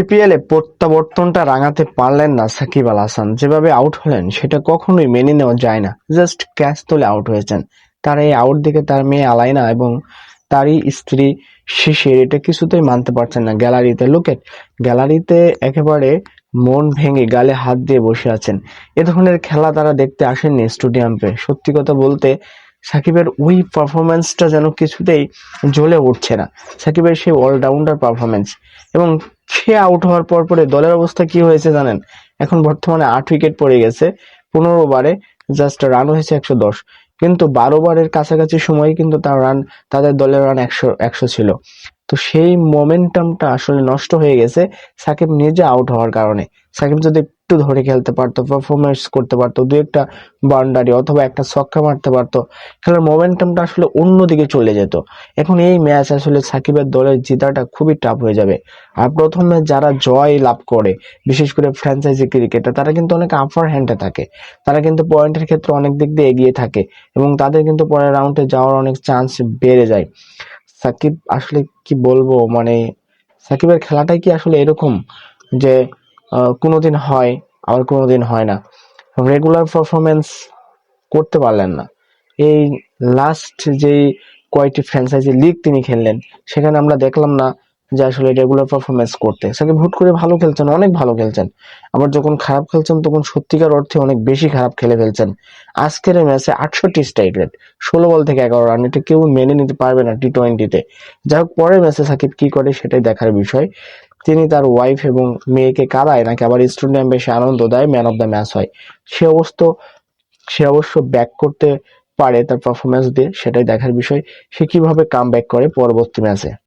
CPL প্রত্যাবর্তনটা রাঙাতে পারলেন না সাকিব আল হাসান। যেভাবে আউট হলেন, সেটা কখনোই মেনে নেওয়া যায় না। জাস্ট ক্যাচ তুলে আউট হয়েছেন। তার এই আউট দিকে তার মেয়ে আলাইনা এবং তারই স্ত্রী শিশির, এটা কিছুতেই মানতে পারছেন না। গ্যালারিতে লুকেট গ্যালারিতে একেবারে মন ভেঙে গালে হাত দিয়ে বসে আছেন। এ ধরনের খেলা তারা দেখতে আসেননি স্টেডিয়ামে। সত্যি কথা বলতে সাকিবের ওই পারফরমেন্সটা যেন কিছুতেই জ্বলে উঠছে না। সাকিবের সেই অলরাউন্ডার পারফরমেন্স এবং সে আউট হওয়ার পর পরে দলের অবস্থা কি হয়েছে জানেন? এখন বর্তমানে আট উইকেট পড়ে গেছে। পনেরো বারে জাস্ট রান হয়েছে একশো দশ। কিন্তু বারো বারের কাছাকাছি সময় কিন্তু তার রান তাদের দলের রান একশো একশো ছিল। তো সেই মোমেন্টামটা আসলে নষ্ট হয়ে গেছে। সাকিব নিজে আউট হওয়ার কারণে। সাকিব যদি একটু ধরে খেলতে পারতো পারফরমেন্স করতে পারতো, দু একটা বাউন্ডারি অথবা একটা ছক্কা মারতে পারতো, খেলার মোমেন্টামটা আসলে অন্যদিকে চলে যেত। এখন এই ম্যাচ আসলে সাকিবের দলের জেতাটা খুবই টাফ হয়ে যাবে। আর প্রথমে যারা জয় লাভ করে, বিশেষ করে ফ্র্যাঞ্চাইজি ক্রিকেটে, তারা কিন্তু অনেক আপার হ্যান্ডে থাকে। তারা কিন্তু পয়েন্টের ক্ষেত্রে অনেক দিক দিয়ে এগিয়ে থাকে এবং তাদের কিন্তু পরের রাউন্ডে যাওয়ার অনেক চান্স বেড়ে যায়। সাকিব আসলে কি বলব? মানে সাকিবের খেলাটাই কি আসলে এরকম যে কোনোদিন হয়, আবার কোনোদিন হয় না। রেগুলার পারফরমেন্স করতে পারলেন না। এই লাস্ট যে কয়েকটি ফ্র্যাঞ্চাইজি লিগ তিনি খেললেন, সেখানে আমরা দেখলাম না যে আসলে রেগুলার পারফরমেন্স করতে। সাকিব হুট করে ভালো খেলছেন, অনেক ভালো খেলছেন। আবার যখন খারাপ খেলছেন, তখন সত্যিকার অর্থে অনেক বেশি খারাপ খেলে ফেলছেন। আজকের এই ম্যাচে আটষট্টি স্ট্রাইক রেট, ষোলো বল থেকে এগারো রান, এটা কেউ মেনে নিতে পারবে না টি টোয়েন্টিতে যাই হোক, পরের ম্যাচে সাকিব কি করে সেটাই দেখার বিষয়। তিনি তার ওয়াইফ এবং মেয়েকে কাঁদায়, নাকি আবার স্টুডিয়ামে বেশি আনন্দ দেয় ম্যান অফ দ্য ম্যাচ হয়। সে অবশ্য সে অবশ্য ব্যাক করতে পারে তার পারফরমেন্স দিয়ে, সেটাই দেখার বিষয়। সে কীভাবে কাম ব্যাক করে পরবর্তী ম্যাচে?